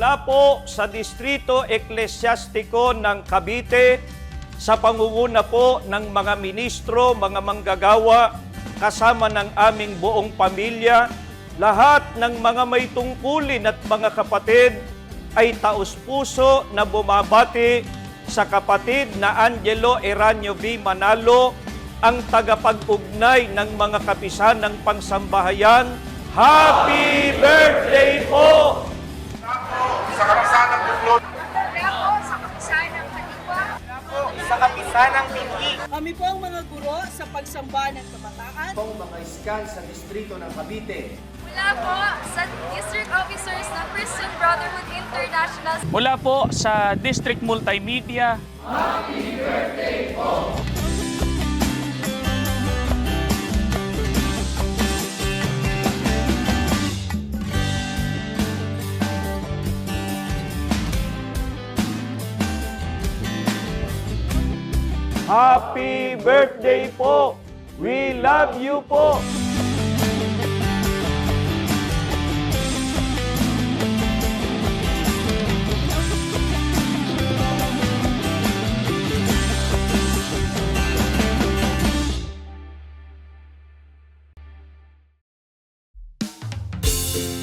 Mula po sa Distrito Eklesyastiko ng Cavite, sa pangunguna po ng mga ministro, mga manggagawa, kasama ng aming buong pamilya, lahat ng mga may tungkulin at mga kapatid ay taus-puso na bumabati sa kapatid na Angelo Eranio V. Manalo, ang tagapag-ugnay ng mga kapisan ng pangsambahayan. Happy birthday po! sa kapisanang buklod, Kaya po sa kapisahan ng katiwa, sa kapisanang binhi Kami po ang mga guro sa pagsamba ng kabataan. pong mga iskan sa distrito ng Cavite. Mula po sa district officers ng Christian Brotherhood International Mula po sa District Multimedia, Happy birthday po! We love you po! Bye.